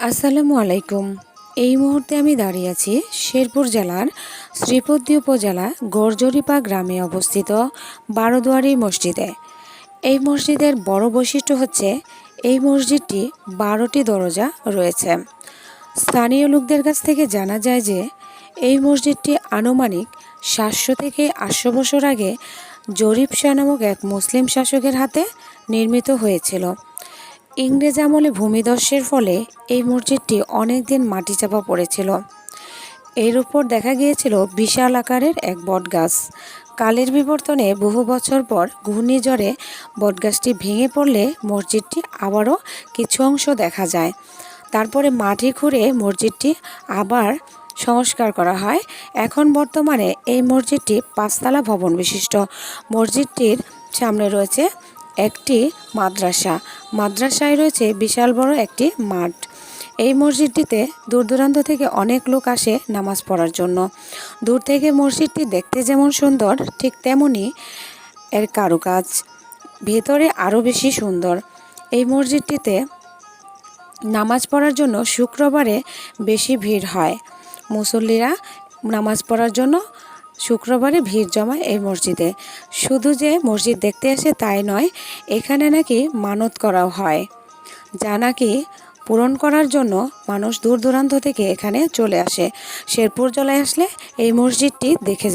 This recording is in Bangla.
আসসালামু আলাইকুম। এই মুহূর্তে আমি দাঁড়িয়ে আছি শেরপুর জেলার শ্রীপদ্দি উপজেলা গরজরিপা গ্রামে অবস্থিত বারোদুয়ারি মসজিদে। এই মসজিদের বড় বৈশিষ্ট্য হচ্ছে এই মসজিদটি বারোটি দরজা রয়েছে। স্থানীয় লোকদের কাছ থেকে জানা যায় যে, এই মসজিদটি আনুমানিক সাতশো থেকে আটশো বছর আগে জরিপ শাহ নামক এক মুসলিম শাসকের হাতে নির্মিত হয়েছিল। ইংরেজ আমলে ভূমিধসের ফলে এই মসজিদটি অনেক দিন মাটি চাপা পড়েছিল। এর উপর দেখা গিয়েছিল বিশাল আকারের এক বটগাছ। কালের বিবর্তনে বহু বছর পর ঘূর্ণিঝড়ে বটগাছটি ভেঙে পড়লে মসজিদটি আবারও কিছু অংশ দেখা যায়। তারপরে মাটি খুঁড়ে মসজিদটি আবার সংস্কার করা হয়। এখন বর্তমানে এই মসজিদটি পাঁচতলা ভবন বিশিষ্ট। মসজিদটির সামনে রয়েছে একটি মাদ্রাসা। মাদ্রাসায় রয়েছে বিশাল বড় একটি মাঠ। এই মসজিদটিতে দূর দূরান্ত থেকে অনেক লোক আসে নামাজ পড়ার জন্য। দূর থেকে মসজিদটি দেখতে যেমন সুন্দর, ঠিক তেমনই এর কারুকাজ। ভেতরে আরও বেশি সুন্দর। এই মসজিদটিতে নামাজ পড়ার জন্য শুক্রবারে বেশি ভিড় হয়। মুসল্লিরা নামাজ পড়ার জন্য শুক্রবারে ভিড় জমায় এই মসজিদে। শুধু যে মসজিদ দেখতে আসে তাই নয়, এখানে নাকি মানত করাও হয়। যা নাকি পূরণ করার জন্য মানুষ দূর দূরান্ত থেকে এখানে চলে আসে। শেরপুর জলায় আসলে এই মসজিদটি দেখে